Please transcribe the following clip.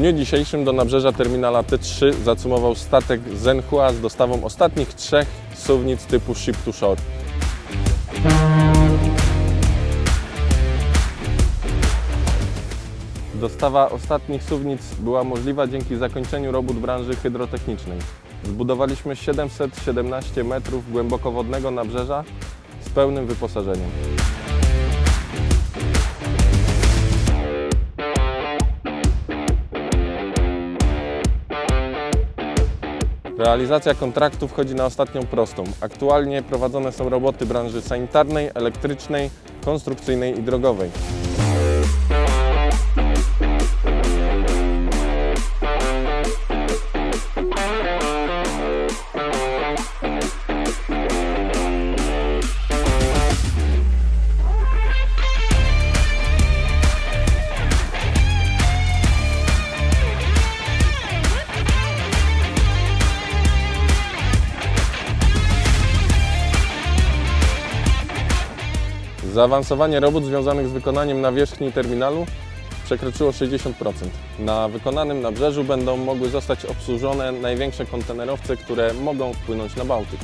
dniu dzisiejszym do nabrzeża terminala T3 zacumował statek Zenhua z dostawą ostatnich trzech suwnic typu Ship to Shore. Dostawa ostatnich suwnic była możliwa dzięki zakończeniu robót branży hydrotechnicznej. Zbudowaliśmy 717 metrów głębokowodnego nabrzeża z pełnym wyposażeniem. Realizacja kontraktu wchodzi na ostatnią prostą. Aktualnie prowadzone są roboty branży sanitarnej, elektrycznej, konstrukcyjnej i drogowej. Zaawansowanie robót związanych z wykonaniem nawierzchni terminalu przekroczyło 60%. Na wykonanym nabrzeżu będą mogły zostać obsłużone największe kontenerowce, które mogą wpłynąć na Bałtyk.